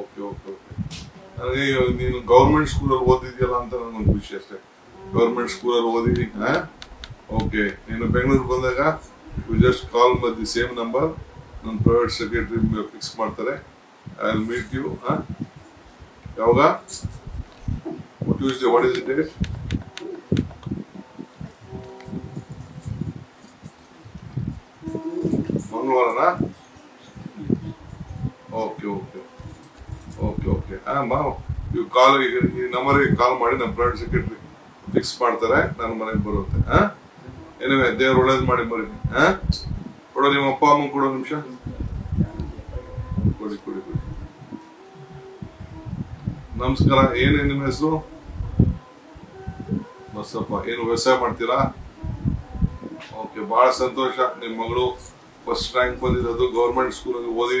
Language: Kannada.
ಓಕೆ ಓಕೆ ಓಕೆ ನೀನು ಗೌರ್ಮೆಂಟ್ ಸ್ಕೂಲಲ್ಲಿ ಓದಿದ್ಯಲ್ಲ ಅಂತ ನನಗೊಂದು ಖುಷಿ ಅಷ್ಟೇ. ಗೌರ್ಮೆಂಟ್ ಸ್ಕೂಲಲ್ಲಿ ಓದಿದಿ ಹಾಂ? ಓಕೆ ನೀನು ಬೆಂಗಳೂರಿಗೆ ಬಂದಾಗ ಯು ಜಸ್ಟ್ ಕಾಲ್ ಮಾಡಿ ಸೇಮ್ ನಂಬರ್ ನನ್ನ ಪ್ರೈವೇಟ್ ಸೆಕ್ರೆಟರಿ ಫಿಕ್ಸ್ ಮಾಡ್ತಾರೆ. ಐ ವಿಲ್ ಮೀಟ್ ಯು ಹಾಂ? ಯಾವಾಗ? Tuesday what is it date ಮಂಗಳವಾರನಾ? Okay okay okay okay ಮಾ ಯು ಕಾಲ್ ಈ ನಂಬರಿಗೆ ಕಾಲ್ ಮಾಡಿ ನಮ್ಮ ಪ್ರೈವೇಟ್ ಸೆಕ್ರೆಟರಿ ಫಿಕ್ಸ್ ಮಾಡ್ತಾರೆ ನನ್ನ ಮನೆಗೆ ಬರುತ್ತೆ ಹಾಂ ದೇವ್ರು ಒಳ್ಳೇದು ಮಾಡಿ ಬರೀ ಹಾಂ ಕೊಡೋ, ನಿಮ್ಮ ಅಪ್ಪ, ಅಮ್ಮ ಕೊಡೋ ನಿಮಿಷ. ಕೊಡಿ ಕೊಡಿ ಕೊಡಿ. ನಮಸ್ಕಾರ, ಏನೇ ನಿಮ್ಮ ಹೆಸರು? ಬಸಪ್ಪ, ಏನು ವ್ಯವಸಾಯ ಮಾಡ್ತೀರಾ? ಓಕೆ ಬಹಳ ಸಂತೋಷ, ನಿಮ್ಮ ಮಗಳು ಫಸ್ಟ್ ರ್ಯಾಂಕ್ ಬಂದಿರೋದು ಗೌರ್ಮೆಂಟ್ ಸ್ಕೂಲಲ್ಲಿ ಓದಿ